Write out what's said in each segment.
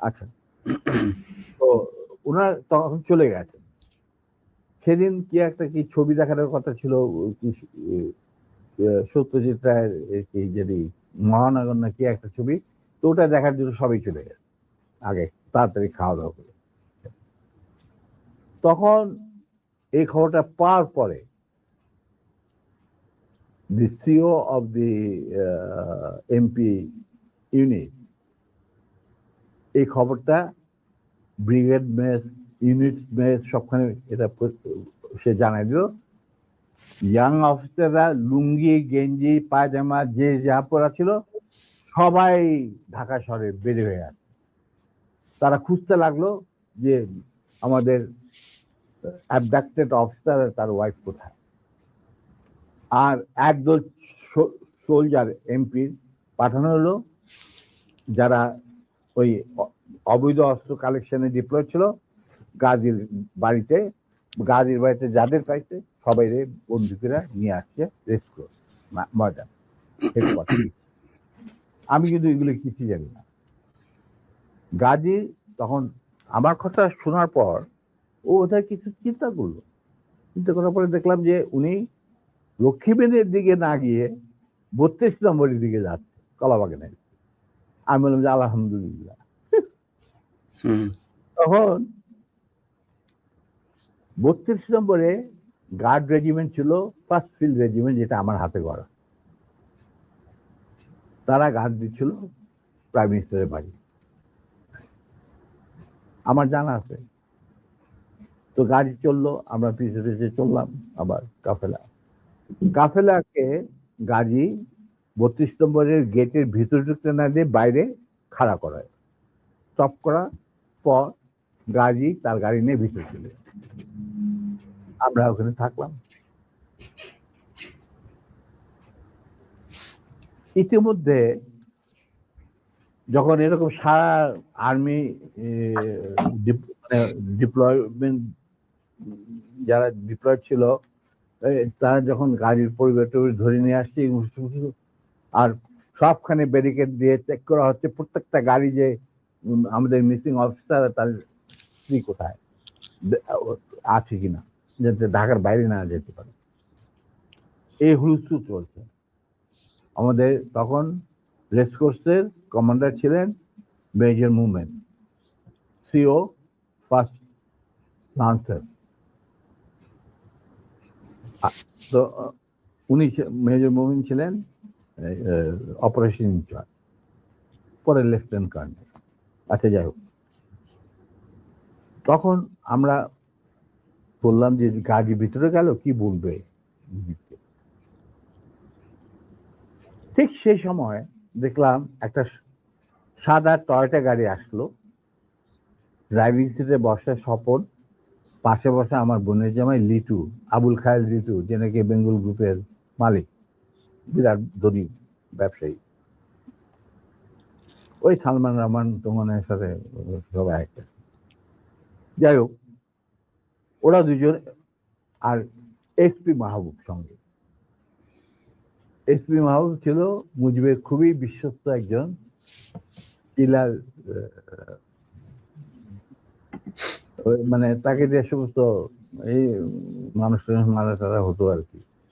আচ্ছা। তো ওনার তখন চলে গেছেন সেদিন কি একটা কি ছবি দেখানোর কথা ছিল সত্যজিৎ রায়ের কি যদি মহানগর না কি একটা ছবি, তো ওটা দেখার জন্য সবাই চলে গেছে। আগে তাড়াতাড়ি খাওয়া দাওয়া করে। তখন এই খবরটা পাওয়ার পরে the CO of the MP unit এই খবরটা ব্রিগেড মেস, ইউনিট মেস সবখানে এটা সে জানাই দিল। ইয়াং অফিসাররা লুঙ্গি, গেঞ্জি, পায়জামা, যে যা পরা ছিল, সবাই ঢাকা শহরে বেড়ে হয়ে আছে তারা খুঁজতে লাগল যে আমাদের অ্যাবডাক্টেড অফিসার তার ওয়াইফ কোথায়। আর একদল সোলজার এমপির পাঠানো হলো, যারা ওই অবৈধ অস্ত্র কালেকশনে ডিপ্লয় ছিল। গাজীর বাড়িতে গাজীর বাড়িতে যাদের পাইছে, সবাই বন্দুকেরা নিয়ে আসছে রেস্কিউ ময়দান। আমি কিন্তু এগুলো কিছু জানি না। গাজী তখন আমার কথা শোনার পর ও ওদের কিছু চিন্তা করল। চিন্তা করার পরে দেখলাম যে উনি লক্ষ্মীবেনের দিকে না গিয়ে বত্রিশ নম্বরের দিকে যাচ্ছে, কলাবাগানের আমি বললাম যে আলহামদুলিল্লাহ। তখন বত্রিশ নম্বরে গার্ড রেজিমেন্ট ছিল ফার্স্ট ফিল্ড রেজিমেন্ট যেটা আমার হাতে করা তারা গার্ড দিচ্ছিল প্রাইম মিনিস্টারের বাড়ি। আমার জানা আছে। তো গাড়ি চলল আমরা পিছিয়ে পিছিয়ে চললাম আবার কাফেলা। কাফেলাকে গাড়ি বত্রিশ নম্বরের গেটের ভিতরে ঢুকতে না দিয়ে বাইরে খাড়া করায় স্টপ করা, পর গাড়ি তার গাড়ি নিয়ে ভিতরে চলে আমরা ওখানে থাকলাম। ইতিমধ্যে যখন এরকম সারা আর্মি ডিপ্লয়মেন্ট যারা ডিপ্লয় ছিল তারা যখন গাড়ির পরিবার ধরে নিয়ে আসছে আর সবখানে ব্যারিকেড দিয়ে চেক করা হচ্ছে। প্রত্যেকটা গাড়ি যে আমাদের মিসিং অফিসার তার স্ত্রী কোথায়? আছে কিনা যাতে ঢাকার বাইরে না যেতে পারে। এই হুলস্থুল চলছে। আমাদের তখন রেসকোর্সের কমান্ডার ছিলেন major movement CO first lancer তো, উনি মেজর মুভমেন্ট ছিলেন। অপারেশন ইনচার্জ পরে লেফটেন্যান্ট কর্নেল আচ্ছা যাই হোক। তখন আমরা বললাম যে, গাড়ি ভিতরে গেল, কি বলবে? ঠিক সেই সময় দেখলাম একটা সাদা টয়টা গাড়ি আসলো। ড্রাইভিং সিটে বসে স্বপন, পাশে বসে আমার বোনের জামাই লিটু, আবুল খায়ের লিটু যে নাকি বেঙ্গল গ্রুপের মালিক। বিরাট ধনী ব্যবসায়ী। ওই সালমান রহমান তোমানের সাথে সবাই একটা। যাই হোক, ওরা দুজন আর এসপি মাহবুব সঙ্গে। এসপি মাহবুব ছিল মুজিবের খুবই বিশ্বস্ত একজন পিলার মানে তাকে যে সমস্ত এই মানুষ মারা টারা হতো আর কি।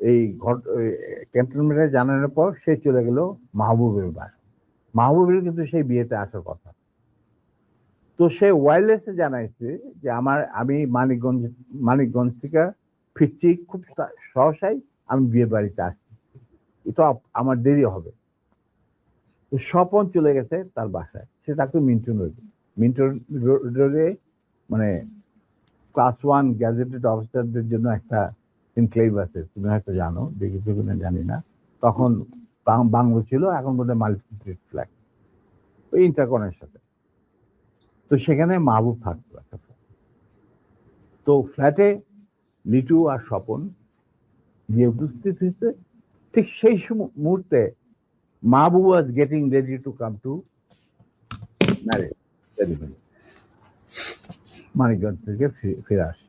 এই ঘট ক্যান্টনমেন্টে জানানোর পর সে চলে গেল মাহবুবের বাসা মাহবুবের কিন্তু সেই বিয়েতে আসার কথা। তো সে ওয়ারলেসে জানাইছে যে আমার, আমি মানিকগঞ্জ মানিকগঞ্জ থেকে ফিরছি, খুব সহসাই আমি বিয়ে বাড়িতে আসছি। এটা আমার দেরি হবে। তো স্বপন চলে গেছে তার বাসায়। সে থাকতো মিন্টন রোডে মিন্টন রোডে মানে ক্লাস ওয়ান গ্যাজেটেড অফিসারদের জন্য একটা ইনক্লেভ আছে তুমি হয়তো জানো দেখেছ কিনা জানি না। তখন বাংলো ছিল, এখন বোধহয় মাল্টি ফ্ল্যাট ওই ইন্টারকনের সাথে। তো সেখানে মাহবুব থাকতো একটা। তো ফ্ল্যাটে লিটু আর স্বপন গিয়ে উপস্থিত হয়েছে। ঠিক সেই মুহূর্তে Mahbub was getting ready to come to marriage Manikganj থেকে ফিরে আসে।